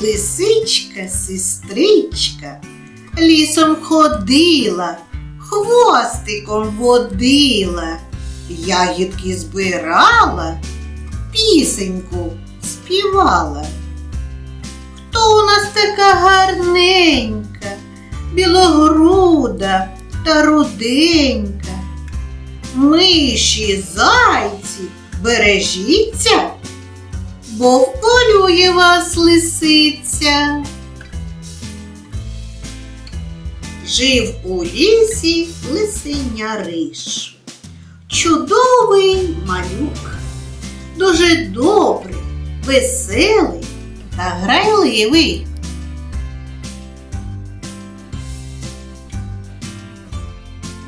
Лисичка, сестричка, лісом ходила, хвостиком водила, ягідки збирала, пісеньку співала. Хто у нас така гарненька, білогруда та руденька? Миші, зайці, бережіться, бо вполює вас лисиця. Жив у лісі лисеня риш. Чудовий малюк, дуже добрий, веселий та грайливий.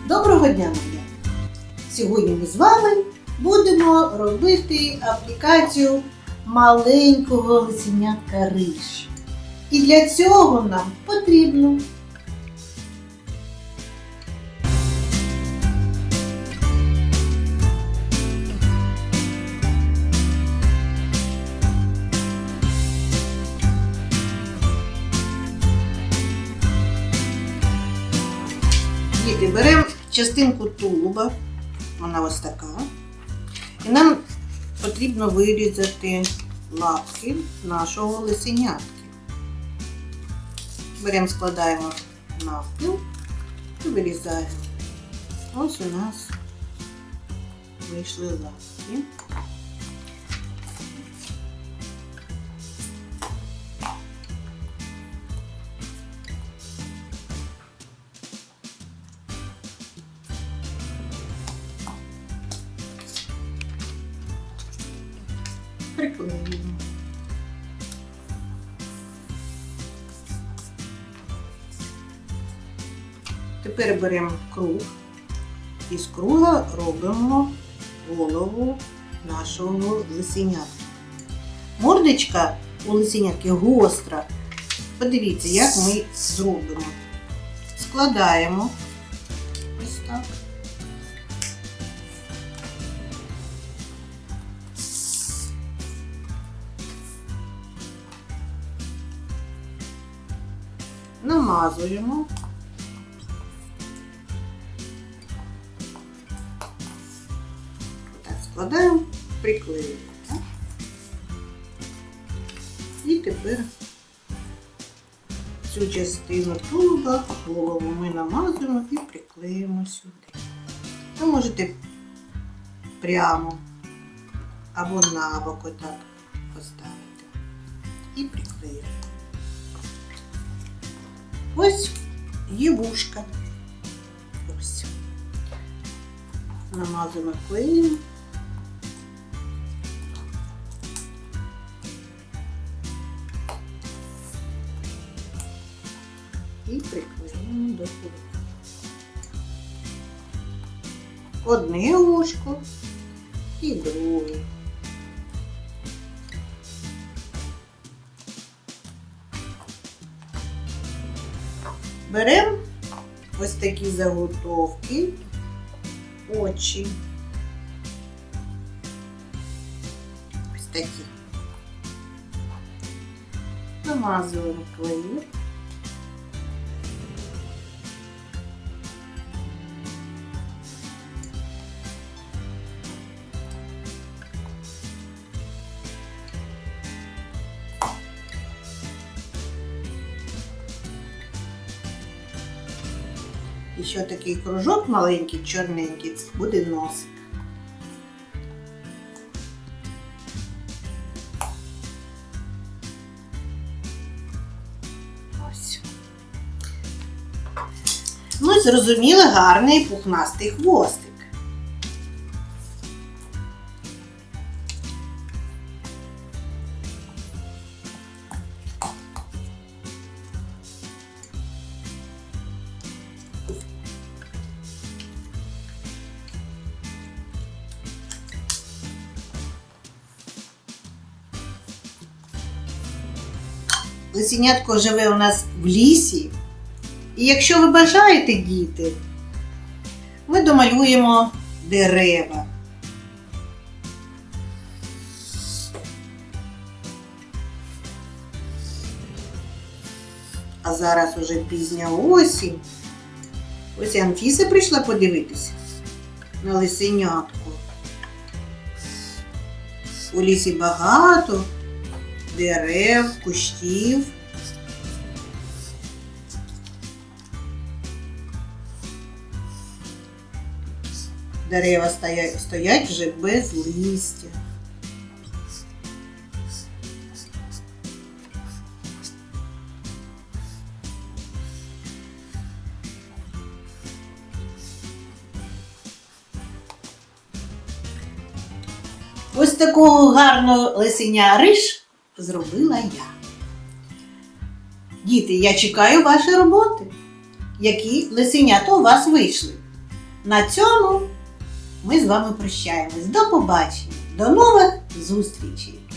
Доброго дня, моя! Сьогодні ми з вами будемо робити аплікацію маленького лисенятка риш. І для цього нам потрібно беремо частинку тулуба, вона ось така. І нам потрібно вирізати лапки нашого лисенятки. Беремо, складаємо навпіл і вирізаємо. Ось у нас вийшли лапки. Приклеюємо. Тепер беремо круг і з круга робимо голову нашого лисенятка. Мордочка у лисенятки гостра. Подивіться, як ми зробимо. Складаємо намазуємо. Так, складаємо, приклеюємо. І тепер цю частину тулуба, голову ми намазуємо і приклеїмо сюди. Ви можете прямо або набок отак поставити і приклеїти. Ось є вушка. Ось. Намазуємо клеєм. І приклеїмо до кулика. Одне вушко і друге. Беремо ось такі заготовки, очі. Ось такі. Намазуємо клею. І ще такий кружок маленький, чорненький, це буде нос. Ось. Ну і зрозуміли гарний пухнастий хвостик. Лисенятко живе у нас в лісі. І якщо ви бажаєте діти, ми домалюємо дерева. А зараз уже пізня осінь. Ось Анфіса прийшла подивитися на лисенятку. У лісі багато дерев, кущів. Дерева стоять, стоять вже без листя. Ось такого гарного лисеня риш зробила я. Діти, я чекаю ваші роботи, які лисенята у вас вийшли. На цьому ми з вами прощаємось. До побачення, до нових зустрічей!